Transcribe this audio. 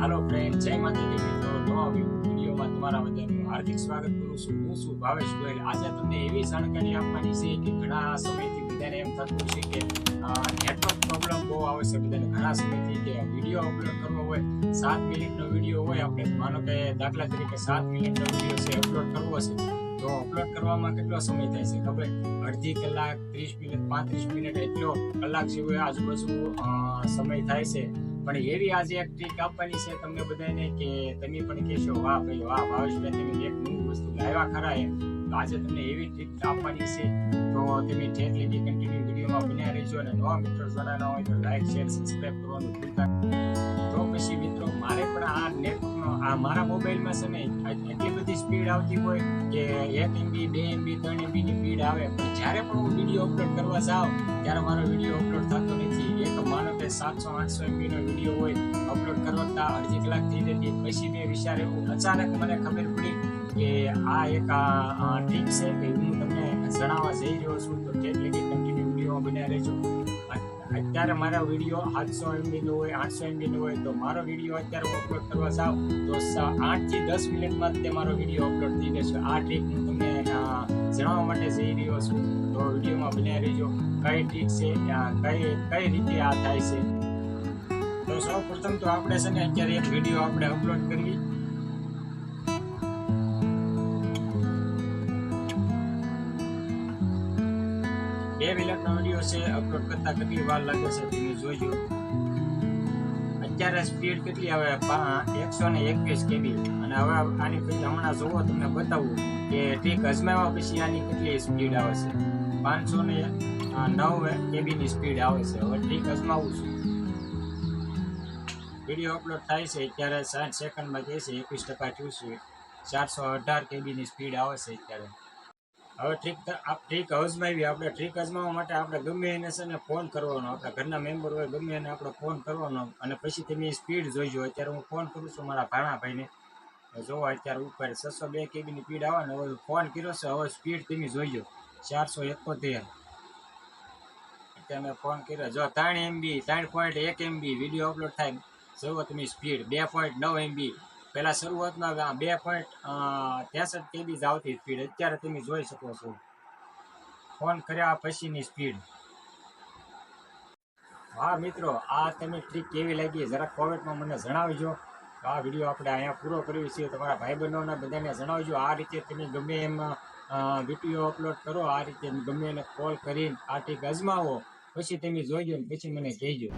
હાલો friend જય માતાજી, મિત્રો. નવા વિડીયોમાં તમારા બધાનું હાર્દિક સ્વાગત કરું છું. હું છું ભાવેશ ગોયલ. આજે તમને એવી જાણકારી આપવાની છે કે ઘણા સમયથી બધાને એમ થતું છે કે નેટવર્ક પ્રોબ્લેમ બહુ આવે છે. બધાને ઘણા સમયથી કે વીડિયો અપલોડ કરવો હોય, સાત મિનિટનો વીડિયો હોય. આપણે માનો કે દાખલા તરીકે સાત મિનિટનો વીડિયો છે અપલોડ કરવો છે. તો અપલોડ કરવામાં કેટલો સમય થાય છે ખબર? અડધી કલાક, ત્રીસ મિનિટ, પાંત્રીસ મિનિટ, એટલો કલાક જેવો આજુબાજુ સમય થાય છે. પણ એવી આજે એક ટ્રીક આપવાની છે તમને બધાને કે તમે પણ કહેશો, વાહ ભાઈ, વાહ ભાવેશભાઈ તમે એક નવી વસ્તુ લાવ્યા ખરા એમ. તો આજે તમને એવી ટ્રીક આપવાની છે. તો તમે ઠેઠ લીધી કન્ટિન્યુ વિડીયોમાં બન્યા રહેજો અને નવા મિત્રો જોડાના હોય તો લાઈક શેર સબસ્ક્રાઇબ કરવાનું ભૂલતા તો પછી મિત્રો, મારે પણ આ નેટવર્કનો આ મારા મોબાઈલમાં છે ને એટલી બધી સ્પીડ આવતી હોય કે એક એમબી બે એમબી ત્રણ એમબીની સ્પીડ આવે. પણ જ્યારે પણ હું વીડિયો અપલોડ કરવા જાઉં, ત્યારે મારો વીડિયો અપલોડ થતો નથી. સાતસો આઠસો એમબી નો વીડિયો હોય અપલોડ કરતા અડધી કલાક થઈ જતી, પછી મેં વિચારે અચાનક મને ખબર પડી કે આ એક, આ ટ્રીક છે કે હું તમને જણાવવા જઈ રહ્યો છું, તો એટલે કે કન્ટિન્યુ વીડિયો બન્યા રહેજો. અત્યારે મારા વીડિયો આઠસો એમબી નો હોય, આઠસો એમબી નો હોય, તો મારો વીડિયો અત્યારે હું અપલોડ કરવા જાઉં, તો આઠથી દસ મિનિટમાં તે મારો વીડિયો અપલોડ થઈ જશે. આ ટ્રીક હું તમને જણાવવા માટે જઈ રહ્યો છું. તો વિડીયોમાં બન્યા રહેજો. કઈ ટ્રીક છે કઈ કઈ રીતે આ થાય છે? તો સૌ પ્રથમ તો આપણે છે ને અત્યારે એક વીડિયો આપણે અપલોડ કરવી બે મિનિટનો વીડિયો છે અપલોડ કરતા કેટલી વાર લાગે છે તમે જોજો. અત્યારે સ્પીડ કેટલી આવે? એકસો ને એકવીસ કેબી અને હવે આની પછી હમણાં જોવો, તમને બતાવું કે ટ્રીક અજમાવ્યા પછી આની કેટલી સ્પીડ આવે છે? પાંચસો ને નવ કેબીની સ્પીડ આવે છે. હવે ટ્રીક અજમાવું છું. વીડિયો અપલોડ થાય છે, ત્યારે સાઠ સેકન્ડમાં જે છે, એકવીસ ટકા ચૂસવી ચારસો અઢાર કેબીની સ્પીડ આવે છે અત્યારે. હવે ઠીક ટ્રીક અજમાવી આપણે ટ્રીક અજમાવવા માટે આપણે ગમે એને છે ને ફોન કરવાનો, આપણા ઘરના મેમ્બર હોય, ગમે એને આપણે ફોન કરવાનો. અને પછી તમે સ્પીડ જોઈજો, અત્યારે હું ફોન કરું છું મારા ભાણા ભાઈને જોવો અત્યારે ઉપર છસો બે કેબીની સ્પીડ આવે ને, હવે ફોન કર્યો છે, હવે સ્પીડ તમે જોઈજો. ચારસો એકોતેર. અત્યારે મેં ફોન કર્યો. જો ત્રણ એમબી ત્રણ પોઈન્ટ એક એમબી વીડિયો અપલોડ થાય. તમે સ્પીડ બે પોઈન્ટ નવ એમબી પહેલાં શરૂઆતમાં બે પોઈન્ટ ત્રેસઠ કેબી જ આવતી સ્પીડ. અત્યારે તમે જોઈ શકો છો. ફોન કર્યા પછીની સ્પીડ. હા, મિત્રો, આ તમે ટ્રીક કેવી લાગી જરાક કોમેન્ટમાં મને જણાવજો. આ વીડિયો આપણે અહીંયા પૂરો કર્યો છે. તમારા ભાઈબંધોને બધાને જણાવજો. આ રીતે તમે ગમે એમ વીડિયો અપલોડ કરો, આ રીતે ગમે એને કોલ કરીને આ ટ્રીક અજમાવો. પછી તમે જોઈજો પછી મને કહેજો.